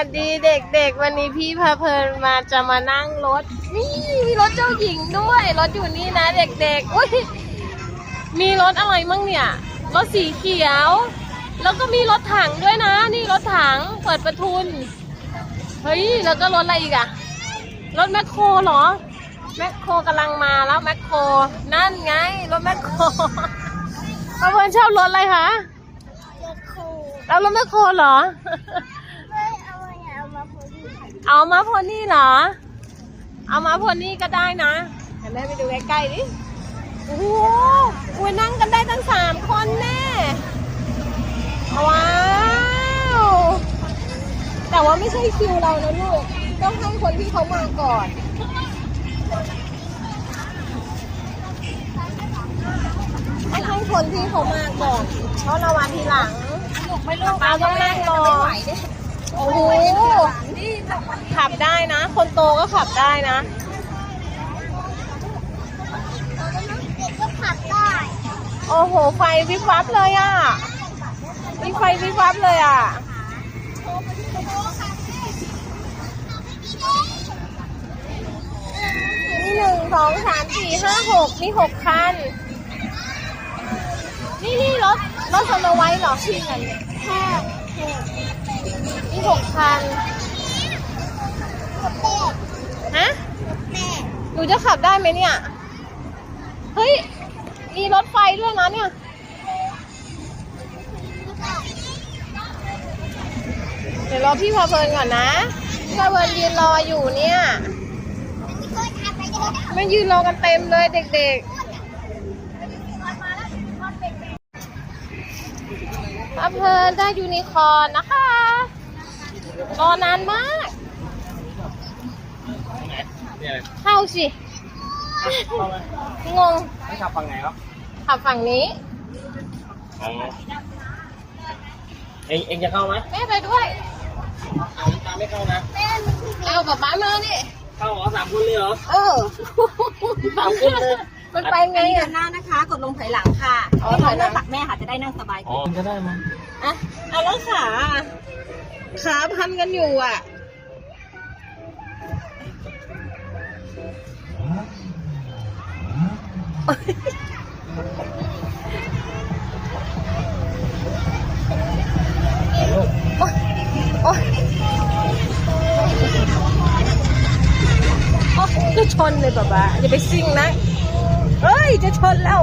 วัสดีเด็กๆ วันนี้พี่พาเพลินมาจะมานั่งรถ นี่มีรถเจ้าหญิงด้วย รถอยู่นี่นะเด็กๆ อุ้ยมีรถอะไรมั่งเนี่ย รถสีเขียว แล้วก็มีรถถังด้วยนะ นี่รถถังเปิดประทุน เฮ้ย แล้วก็รถอะไรอีกอะรถแมคโครเหรอ แมคโครกำลังมาแล้วแมคโคร นั่นไง รถแมคโครพาเพลินชอบรถอะไรคะเด็กครูแล้วรถแมคโครเหรอ ไม่เอามาเอามาพอดี เอามาโพนี่เหรอ เอามาโพนี่ก็ได้นะเดี๋ยวแม่ไปดูใกล้ๆดิโอ้โหอุ๊ยนั่งกันได้ตั้งสามคนแน่ว้าว แต่ว่าไม่ใช่คิวเรานะลูก ต้องให้คนที่เขามาก่อนให้ให้คนที่เขามาก่อนเพราะเราวันทีหลังไม่รู้ป้าต้องนั่งรอ โอ้โหขับได้นะ คนโตก็ขับได้นะเด็กก็ขับได้โอ้โห ไฟวิบวับเลยอะมีไฟวิบวับเลยอะ นี่หนึ่งสองสามสี่ห้าหกนี่หกคัน นี่นี่รถรถสโนไวท์เหรอพี่เงินแค่ นี่หกคันฮะหนูจะขับได้ไหมเนี่ย เฮ้ย มีรถไฟด้วยนะเนี่ย เดี๋ยวรอพี่พาเพลินก่อนนะ พี่พาเพลินยืนรออยู่เนี่ย ไม่ยืนรอกันเต็มเลยเด็กๆพาเพลินได้ยูนิคอร์นนะคะ รอนานมากเนี่ยเข้าสิเข้าไหมงงไม่ขับฝั่งไหนครับขับฝั่งนี้อ๋อเองเองจะเข้าไหมแม่ไปด้วยเอาน้ำตาไม่เข้านะเอาป๊าป๊ามานี่เข้าเหรอสามคนเลยเหรอเออสามคนเลยมันไปไงเดิอะนหน้านะคะ กดลงถอยหลังค่ะอ๋อให้ถน้ออยงหลัเลืงอกตักแม่ค่ะจะได้นั่งสบายอ๋อก็ได้มั้งอะเอาแล้วขาอะ ขาพันกันอยู่อะ โอ๊ยโอ๊ยโอ๊ยจะชนเลยป๊าป๊าอย่าไปซิ่งนะเฮ้ย จะชนแล้ว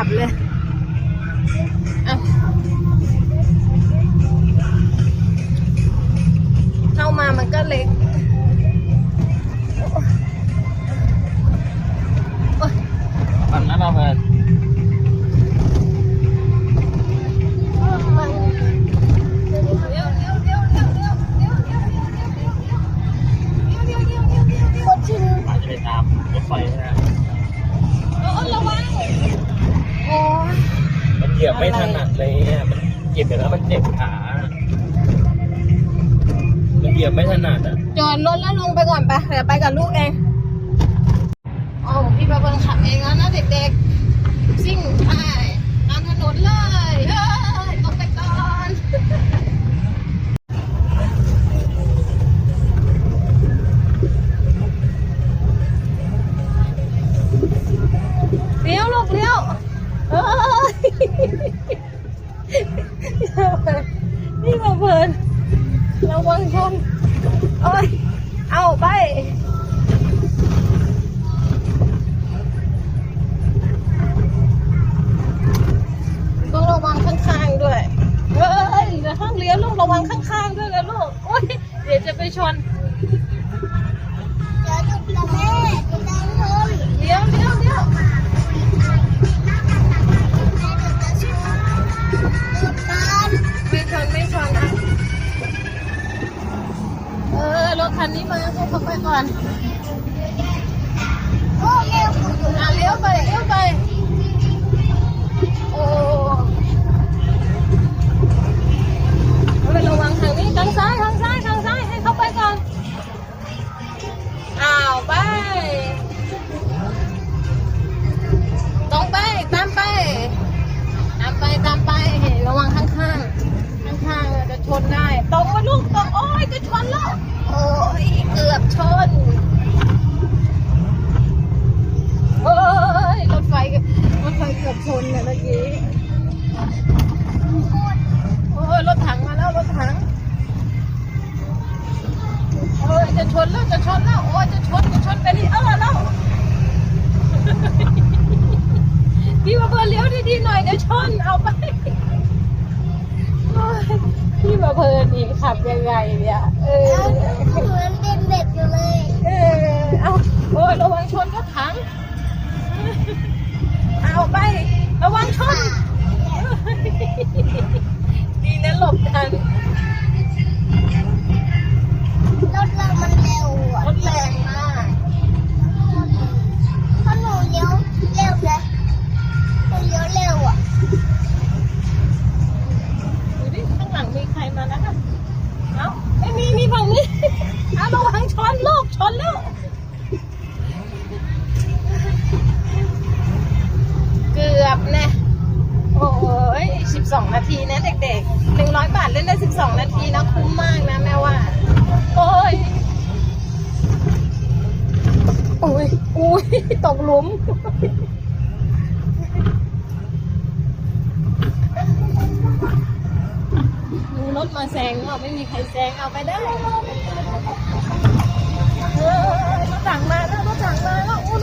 ขับเลยอะเข้ามามันก็เล็กปั่นนะเราเพลินคนชิงอาจจะไปตามรถไฟนะ เออระวังโอ้ย มัน เหยียบไม่ถนัดเลยเนี่ยมันเจ็บอยู่แล้วมันเจ็บขา มันเหยียบไม่ถนัดอะ จอดรถแล้วลงไปก่อนไปเดี๋ยวไปกับลูกเองโอ้พี่ประเบิงขับเองแล้วนะเด็กๆ ซิ่งไปตามถนนเลยเฮ้ย งชนโอ้ยเอาไปต้องระวังข้างๆด้วยเฮ้ยเดี๋ยวห้ามเลี้ยวลูกระวังข้างๆด้วยนะลูกโอ้ยเดี๋ยวจะไปชนเดี๋ยวหยุดกับแม่จะเดินชนเลี้ยวเลี้ยวเลี้ยว นนี้มาให้เขาไปก่อนโอ้เร็วอะเลี้ยวไปเลี้ยวไปโอ้ ชนได้ตรงมาลูกตรงโอ้ยจะชนแล้วโอ้ยเกือบชนเฮ้ยรถไฟรถไฟเกือบชนเนี่ยเมื่อกี้โอ้ยรถถังมาแล้วรถถังโอ้ยจะชนแล้วจะชนแล้วโอ้ยจะชนจะชนไปดิเออแล้วพี่มาเพิ่นเลี้ยวดีๆหน่อยเดี๋ยวชนเอาไป มาเพิ่นนี่ขับยังไงเนี่ยเออเอาเหมือนเป็นเด็กอยู่เลย เออเอาโอ้ยระวังชนรถถัง เอาไประวังชน ดีนะหลบทัน 12 นาทีนะเด็กๆ 100 บาทเล่นได้ 12 นาทีนะคุ้มมากนะแม่ว่า โอ้ยโอ้ยโอ้ยตกลุม ดูรถมาแซงเอาไม่มีใครแซงเอาไปได้เรถถังมาแล้วรถถังมาแล้วโอ้